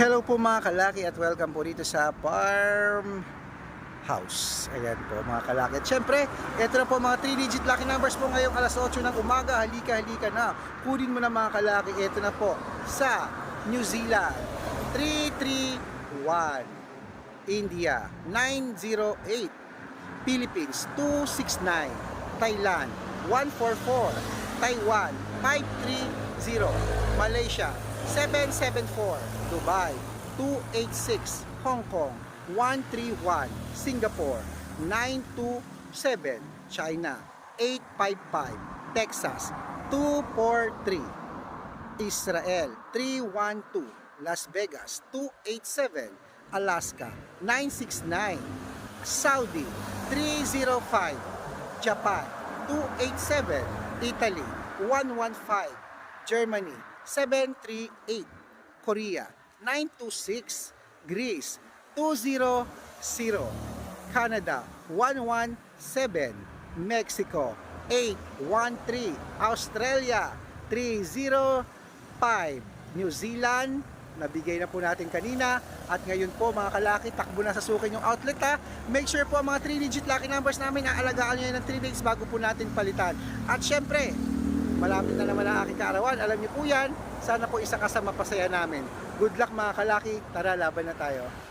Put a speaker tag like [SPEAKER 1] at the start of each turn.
[SPEAKER 1] Hello po mga kalaki at welcome po dito sa Farm House. Ayan po mga kalaki. At syempre, ito na po mga 3-digit lucky numbers po ngayong alas 8 ng umaga. Halika, halika na. Kunin mo na mga kalaki. Ito na po sa New Zealand. 331. India 908. Philippines 269. Thailand 144. Taiwan 530. Malaysia 774. Dubai 286. Hong Kong 131. Singapore 927. China 855. Texas 243. Israel 312, Las Vegas 287, Alaska 969, Saudi 305, Japan 287, Italy 115, Germany 738, Korea 926, Greece 200, Canada 117, Mexico 813, Australia 305, New Zealand nabigay na po natin kanina. At ngayon po mga kalaki takbo na sa sukin yung outlet ha? Make sure po ang mga 3 digit lucky numbers namin. Aalagaan nyo yan ng 3 days bago po natin palitan. At syempre malapit na naman ang aking kaarawan. Alam niyo po yan. Sana po isa ka sa mapasaya namin. Good luck mga kalaki. Tara laban na tayo